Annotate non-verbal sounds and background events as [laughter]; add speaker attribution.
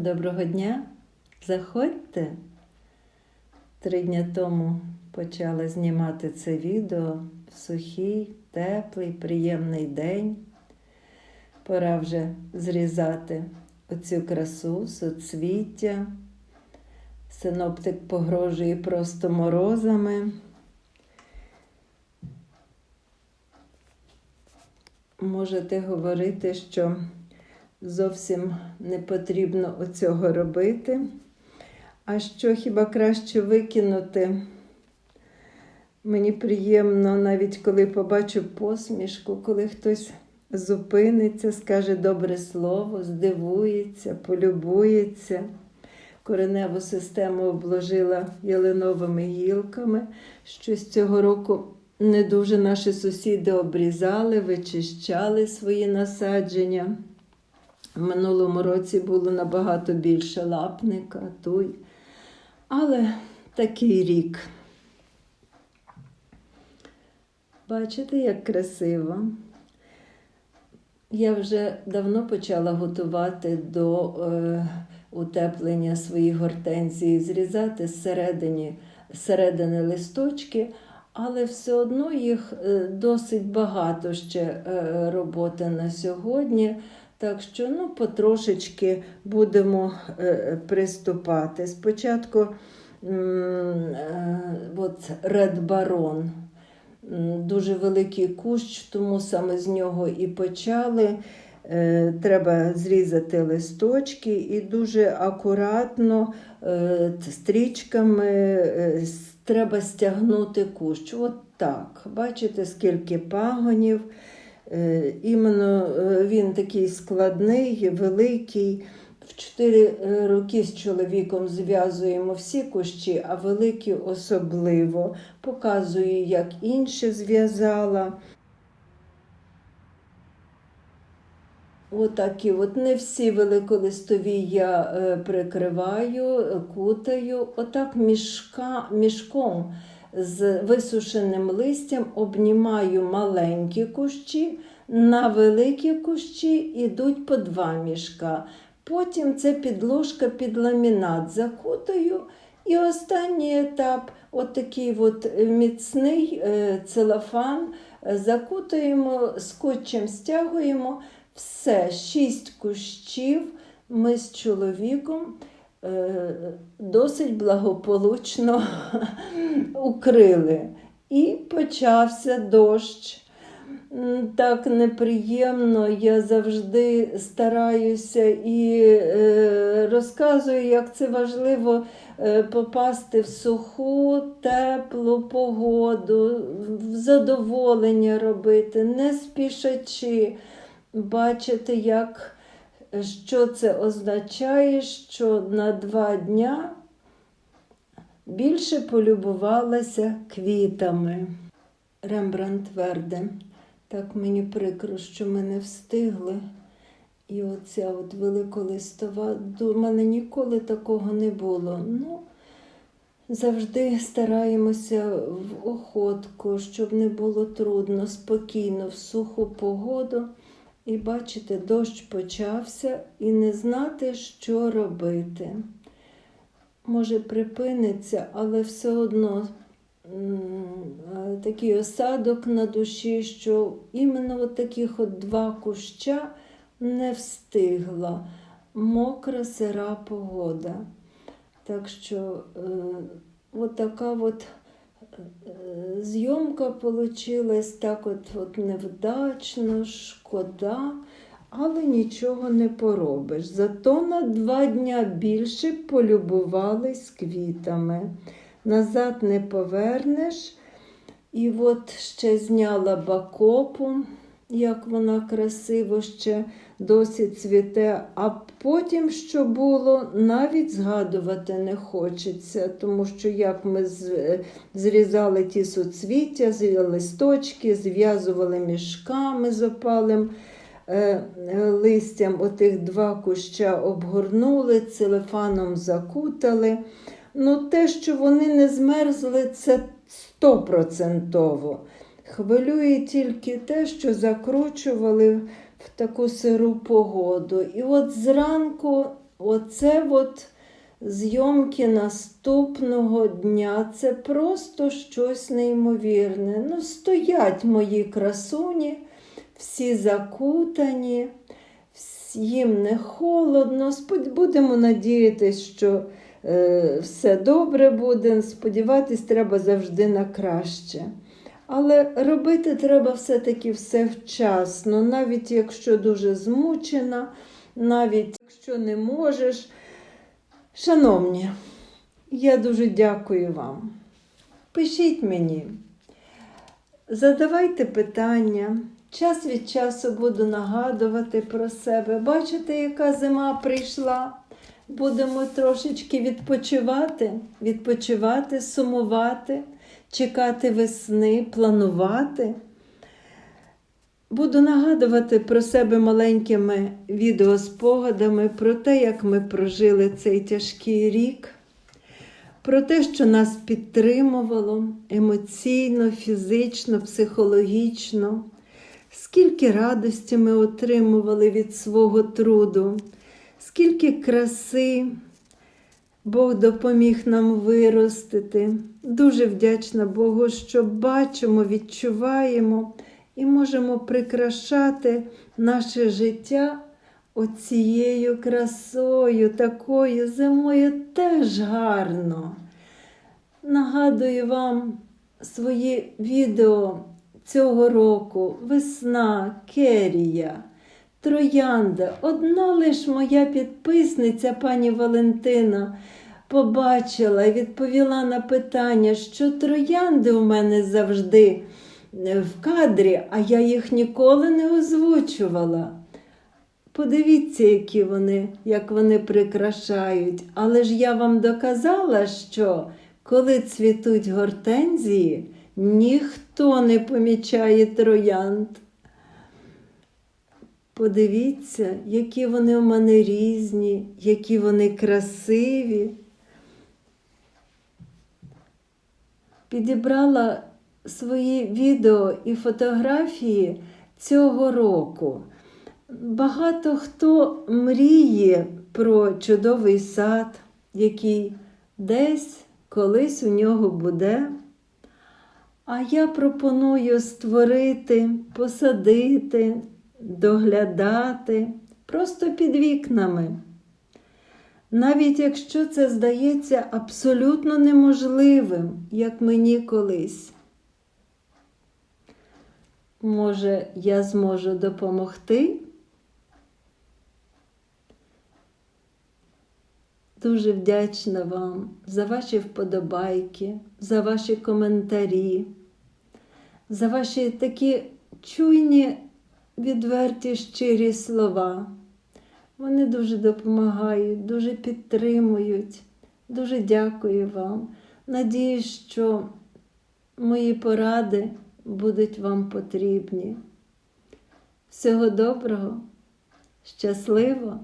Speaker 1: Доброго дня. Заходьте. Три дні тому почала знімати це відео в сухий, теплий, приємний день. Пора вже зрізати оцю красу, соцвіття. Синоптик погрожує просто морозами. Можете говорити, що зовсім не потрібно оцього робити. А що хіба краще викинути? Мені приємно, навіть коли побачу посмішку, коли хтось зупиниться, скаже добре слово, здивується, полюбується. Кореневу систему обложила ялиновими гілками. Щось цього року не дуже наші сусіди обрізали, вичищали свої насадження. В минулому році було набагато більше лапника, туй. Але такий рік. Бачите, як красиво. Я вже давно почала готувати до е, утеплення своїх гортензій, зрізати зсередини листочки, але все одно їх е, досить багато ще е, роботи на сьогодні. Так що ну, потрошечки будемо е, приступати. Спочатку е, Baron. Дуже великий кущ, тому саме з нього і почали. Е, Треба зрізати листочки і дуже акуратно е, стрічками е, треба стягнути кущ. От так. Бачите, скільки пагонів. Е, Іменно е, він такий складний, великий. В 4 роки з чоловіком зв'язуємо всі кущі, а великі особливо. Показую, як інше зв'язала. Отакі, от не всі великолистові я е, прикриваю, е, кутаю. Отак мішка, мішком з висушеним листям обнімаю маленькі кущі, на великі кущі йдуть по два мішка. Потім це підложка під ламінат закутаю. І останній етап, от такий от міцний е, целофан, закутуємо, скотчем стягуємо. Все, шість кущів ми з чоловіком досить благополучно [laughs] укрили. І почався дощ. Так неприємно, я завжди стараюся і е, розказую, як це важливо е, попасти в суху, теплу погоду, в задоволення робити, не спішачи, бачити, як, що це означає, що на два дня більше полюбувалася квітами. Рембрандт Верде. Так мені прикро, що ми не встигли. І оця от великолистова, до мене ніколи такого не було. Ну, завжди стараємося в охотку, щоб не було трудно, спокійно, в суху погоду. І бачите, дощ почався і не знати, що робити. Може, припиниться, але все одно такий осадок на душі, що іменно от таких от два куща не встигла. Мокра сира погода. Так що е, от така от зйомка получилась так от, от невдачно, шкода, але нічого не поробиш. Зато на два дня більше полюбувались квітами. Назад не повернеш. І от ще зняла бакопу, як вона красиво ще досі цвіте. А потім, що було, навіть згадувати не хочеться, тому що як ми зрізали ті суцвіття, з- листочки, зв'язували мішками з опалим е, е, листям, отих два куща обгорнули, целефаном закутали. Ну, те, що вони не змерзли, це стопроцентово. Хвилює тільки те, що закручували в таку сиру погоду. І от зранку оце от зйомки наступного дня це просто щось неймовірне. Ну, стоять мої красуні, всі закутані, їм не холодно. Будемо надіятися, що е, все добре буде. Сподіватись, треба завжди на краще. Але робити треба все-таки все вчасно, навіть якщо дуже змучена, навіть якщо не можеш. Шановні, я дуже дякую вам. Пишіть мені, задавайте питання. Час від часу буду нагадувати про себе. Бачите, яка зима прийшла. Будемо трошечки відпочивати, відпочивати, сумувати, чекати весни, планувати. Буду нагадувати про себе маленькими відеоспогадами про те, як ми прожили цей тяжкий рік, про те, що нас підтримувало емоційно, фізично, психологічно, скільки радості ми отримували від свого труду, скільки краси Бог допоміг нам виростити. Дуже вдячна Богу, що бачимо, відчуваємо і можемо прикрашати наше життя оцією красою, такою зимою теж гарно. Нагадую вам свої відео цього року Весна, Керія, Троянда. Одна лиш моя підписниця, пані Валентина, побачила і відповіла на питання, що троянди у мене завжди е, в кадрі, а я їх ніколи не озвучувала. Подивіться, які вони, як вони прикрашають. Але ж я вам доказала, що коли цвітуть гортензії, ніхто не помічає троянд. Подивіться, які вони у мене різні, які вони красиві. Підібрала свої відео і фотографії цього року. Багато хто мріє про чудовий сад, який десь колись у нього буде. А я пропоную створити, посадити, доглядати просто під вікнами. Навіть якщо це здається абсолютно неможливим, як мені колись. Може, я зможу допомогти? Дуже вдячна вам за ваші вподобайки, за ваші коментарі, за ваші такі чуйні, відверті, щирі слова. Вони дуже допомагають, дуже підтримують. Дуже дякую вам. Надіюсь, що мої поради будуть вам потрібні. Всього доброго, щасливо!